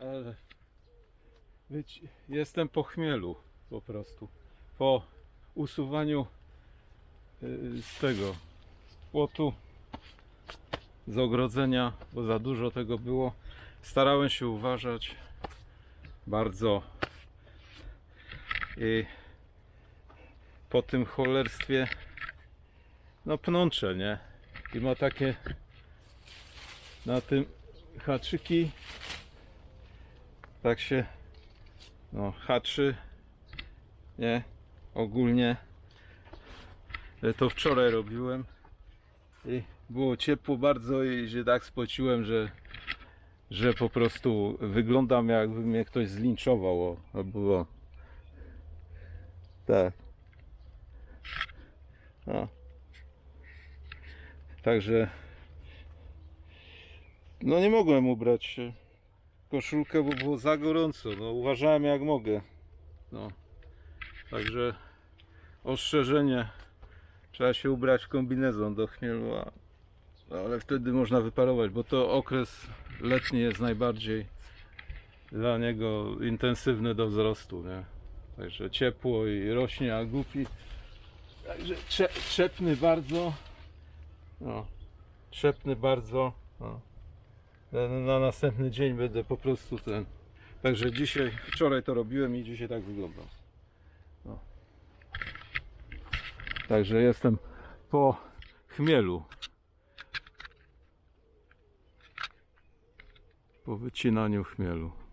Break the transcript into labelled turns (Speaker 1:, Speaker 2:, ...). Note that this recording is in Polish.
Speaker 1: Ale wyci- jestem po chmielu po prostu. Po usuwaniu y, z tego z płotu, z ogrodzenia, bo za dużo tego było. Starałem się uważać bardzo i po tym cholerstwie no pnącze, nie? I ma takie na tym haczyki tak się no haczy nie ogólnie E, to wczoraj robiłem i było ciepło bardzo i się tak spociłem, że że po prostu wyglądam jakby mnie ktoś zlinczował o, o. Było tak. No. Także no nie mogłem ubrać e, koszulkę, bo było za gorąco. No uważałem jak mogę. No. Także ostrzeżenie. Trzeba się ubrać w kombinezon do chmielu, a, ale wtedy można wyparować, bo to okres letni jest najbardziej dla niego intensywny do wzrostu, nie? Także ciepło i rośnie, a głupi. Także trze, trzepny bardzo. No, trzepny bardzo. No. Na, na następny dzień będę po prostu ten. Także dzisiaj, wczoraj to robiłem i dzisiaj tak wyglądam. No. Także jestem po chmielu. Po wycinaniu chmielu.